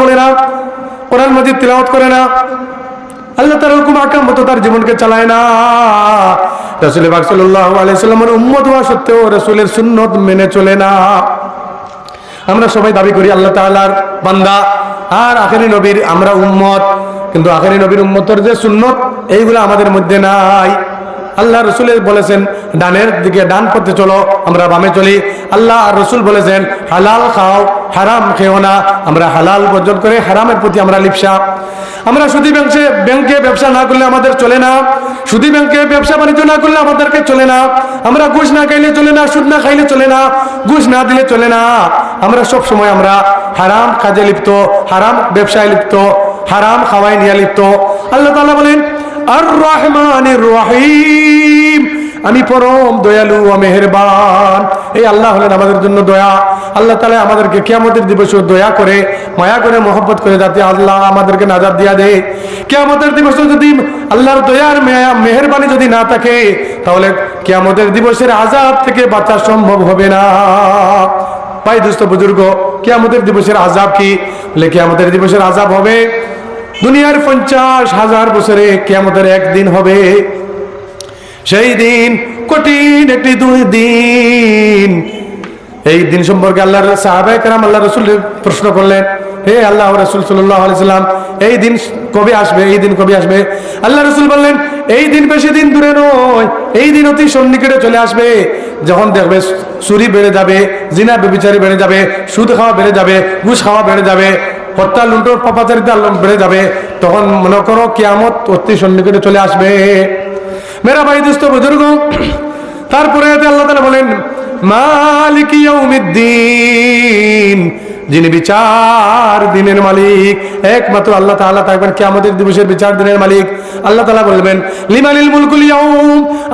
পড়ে না, কোরআন মজিদ তিলাওয়াত করে না, আল্লাহ তার হুকুম আকাম মতো তার জীবনকে চালায় না। রসুল বাক সাল্লাহ উম্মত হওয়া সত্ত্বেও রসুলের সুন্নত মেনে চলে না। আমরা সবাই দাবি করি আল্লাহ তাআলার বান্দা আর আখেরি নবীর আমরা উম্মত, কিন্তু আখেরি নবীর উম্মতর যে সুন্নত, এইগুলো আমাদের মধ্যে নাই। আল্লাহ রসুল বলেছেন, ডানের দিকে ডান পথে চলো, আমরা বামে চলি। আল্লাহ আর রসুল বলেছেন, হালাল খাও হারাম খেও না। আমরা হালাল বর্জন করে হারামের প্রতি আমরা লিপসা। আমরা সুদী ব্যাংকে ব্যাংকে ব্যবসা না করলে আমাদের চলে না। সুদী ব্যাংকে ব্যবসা বাণিজ্য না করলে আমাদেরকে চলে না। আমরা ঘুষ না খাইলে চলে না, সুদ না খাইলে চলে না, ঘুষ না দিলে চলে না। আমরা সব সময় আমরা হারাম কাজে লিপ্ত, হারাম ব্যবসায় লিপ্ত, হারাম খাওয়াই নিয়ে লিপ্ত। আল্লাহ তাআলা বলেন, আর রহমানির রহিম, আমি পরম দয়ালু মেহেরবান। এই আল্লাহ হলেন আমাদের জন্য দয়া। আল্লাহ তালা আমাদেরকে কেয়ামতের দিবসে দয়া করে, মায়া করে, মহব্বত করে যাতে আল্লাহ আমাদেরকে নাজাদ দিয়া দেয়। কেয়ামতের দিবসে যদি আল্লাহর দয়ার মেহরবানি যদি না থাকে, তাহলে কেয়ামতের দিবসের আজাব থেকে বাঁচা সম্ভব হবে না। ভাই দুস্থ বুজুর্গ, কেয়ামতের দিবসের আজাব কি? বলে কেয়ামতের দিবসের আজাব হবে দুনিয়ার পঞ্চাশ হাজার বছরে কেয়ামতের একদিন হবে। সেই দিন কঠিন একটি দুই দিন এই দিন সম্পর্কে আল্লাহর সাহাবাই কারাম আল্লাহ রসুল প্রশ্ন করলেন, হে আল্লাহ রসুল আলাইসাল্লাম এই দিন কবে আসবে? এই দিন কবে আসবে? আল্লাহ রসুল বললেন, এই দিন বেশি দিন দূরে নয়, এই দিন অতি সন্নিকটে চলে আসবে। যখন দেখবে চুরি বেড়ে যাবে, জিনা বেবিচারি বেড়ে যাবে, সুদ খাওয়া বেড়ে যাবে, ঘুষ খাওয়া বেড়ে যাবে হত্যা লুন্টোর পাপাচারিতা বেড়ে যাবে, তখন মনে করো কিয়ামত অতি সন্নিকটে চলে আসবে। মেরা ভাই দোস্ত বুজুর্গ, তারপরে আল্লাহ তালা বলেন মালিক যিনি বিচার দিনের মালিক, একমাত্র আল্লাহ থাকবেন দিবসের বিচার দিনের মালিক। আল্লাহ বলবেন মুলকুল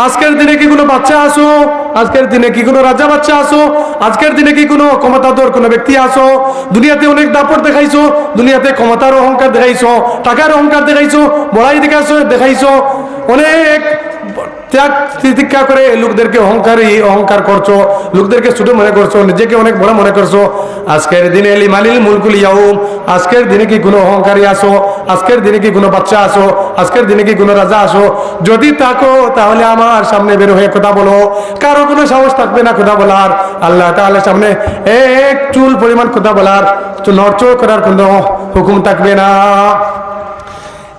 আজকের দিনে কি কোনো বাচ্চা আসো? আজকের দিনে কি কোনো রাজা বাচ্চা আসো? আজকের দিনে কি কোনো ক্ষমতাধর কোনো ব্যক্তি আসো? দুনিয়াতে অনেক দাপট দেখাইছো, দুনিয়াতে ক্ষমতার অহংকার দেখাইছো, টাকার অহংকার দেখাইছো, বড়াই দেখাইছো দেখাইছো। অনেক তিতিক্ষা করে লোকদেরকে অহংকারী, অহংকার করছ, লোকদেরকে ছোট মনে করছ, নিজেকে অনেক বড় মনে করছ। আজকের দিনে লিমালিল মুলকুল ইয়াউম, আজকের দিনে কি কোনো অহংকারী আসো? আজকের দিনে কি কোনো বাচ্চা আসো? আজকের দিনে কি কোনো রাজা আসো? যদি থাকো, তাহলে আমার সামনে বের হয়ে কথা বলো। কারও কোনো সাহস থাকবে না কথা বলার। আল্লাহ তাহলে সামনে এক চুল পরিমাণ কথা বলার। নড়চড় করার কোনো হুকুম থাকবে না।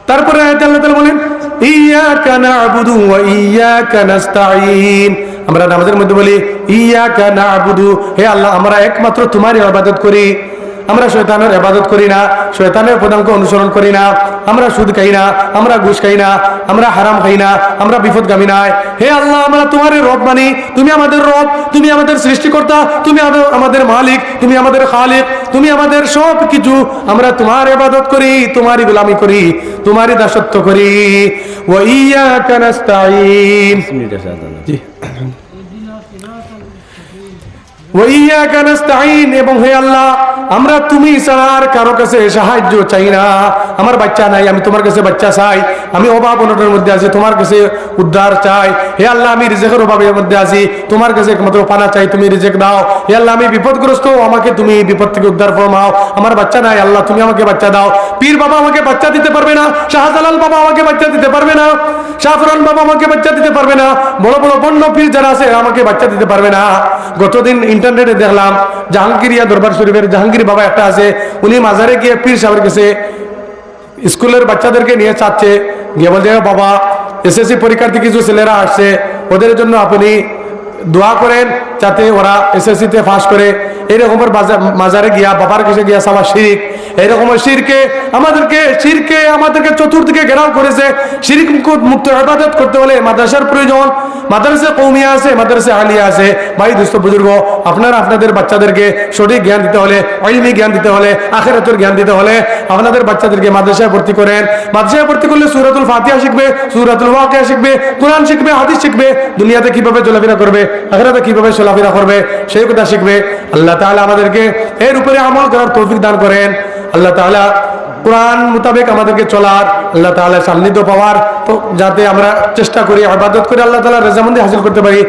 তারপরে আল্লাহ তাআলা বলেন আমরা নামাজের মধ্যে বলি ইয়া ইয়াকা না'বুদু হে আল্লাহ আমরা একমাত্র তোমারই ইবাদত করি। আমরা শয়তানের ইবাদত করি না শয়তানের পদাঙ্ক অনুসরণ করি না আমরা সুদ খাই না আমরা ঘুষ খাই না আমরা হারাম খাই না আমরা বিপদগামী নাই। হে আল্লাহ আমরা তোমার রব মানি। তুমি আমাদের রব তুমি আমাদের সৃষ্টিকর্তা তুমি আমাদের- আমাদের মালিক তুমি আমাদের খালিক তুমি আমাদের সব কিছু আমরা তোমার ইবাদত করি তোমারই গোলামি করি তোমারই দাসত্ব করি। ওয়া ইয়াকা নাস্তাঈন। জি। নাস্তাঈন বিপদগ্রস্ত, আমাকে তুমি বিপদ থেকে উদ্ধার ফরমাও। আমার বাচ্চা নাই, আল্লাহ, তুমি আমাকে বাচ্চা দাও। পীর বাবা আমাকে বাচ্চা দিতে পারবে না, শাহজালাল বাবা আমাকে বাচ্চা দিতে পারবে না, শাহফরান বাবা আমাকে বাচ্চা দিতে পারবে না, বড় বড় বন্য পীর যারা আছে আমাকে বাচ্চা দিতে পারবে না। গতদিন ইন্টারনেটে দেখলাম, জাহাঙ্গীরিয়া দরবার শরীফের জাহাঙ্গীর বাবা একটা আছে, উনি মাজারে গিয়ে পীর সাহেবের কাছে স্কুলের বাচ্চাদেরকে নিয়ে চাচ্ছে। গিয়ে বলছে, "এ বাবা, এসএসসি পরীক্ষার্থী কিছু ছেলেরা আসছে, ওদের জন্য আপনি দোয়া করেন যাতে ওরা এসএসসিতে পাস করে। এইরকমের মাজারে গিয়া, বাবার কাছে গিয়া সাবা শিরিক। এইরকমের শিরকে আমাদেরকে শিরকে আমাদেরকে চতুর্দিকে ঘেরাও করেছে। শিরিক মুক্ত- ইবাদত করতে হলে মাদ্রাসার প্রয়োজন। মাদ্রাসা কৌমিয়া আছে, মাদ্রাসা আলিয়া আছে। ভাই, দুস্থ বুজুর্গ, আপনারা আপনাদের বাচ্চাদেরকে সঠিক জ্ঞান দিতে হলে অলিমি জ্ঞান দিতে হলে, আখেরাতের জ্ঞান দিতে হলে আপনাদের বাচ্চাদেরকে মাদ্রাসায় ভর্তি করেন। মাদ্রাসায় ভর্তি করলে সুরাতুল ফাতিহা শিখবে, সুরাতুল ওয়াকিয়া শিখবে, কোরআন শিখবে, হাদিস শিখবে। দুনিয়াতে কীভাবে চলাফেরা করবে, আখেরাতে কীভাবে চলাফেরা করবে, সেই কথা শিখবে। আল্লাহ তাআলা আমাদেরকে এর উপরে আমল করার তৌফিক দান করেন। আল্লাহ তাহলে কোরআন মোতাবেক আমাদেরকে চলার, আল্লাহ তাহলে সান্নিধ্য পাওয়ার তো যাতে আমরা চেষ্টা করি আবাদত করে আল্লাহ তালা রেজামন্দি হাসিল করতে পারি।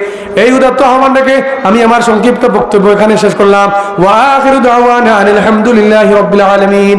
এই উদাত্ত আহ্বান রেখে আমি আমার সংক্ষিপ্ত বক্তব্য এখানে শেষ করলাম। ওয়া আখিরু দাওয়ানা আনিল হামদুলিল্লাহি রাব্বিল আলামিন।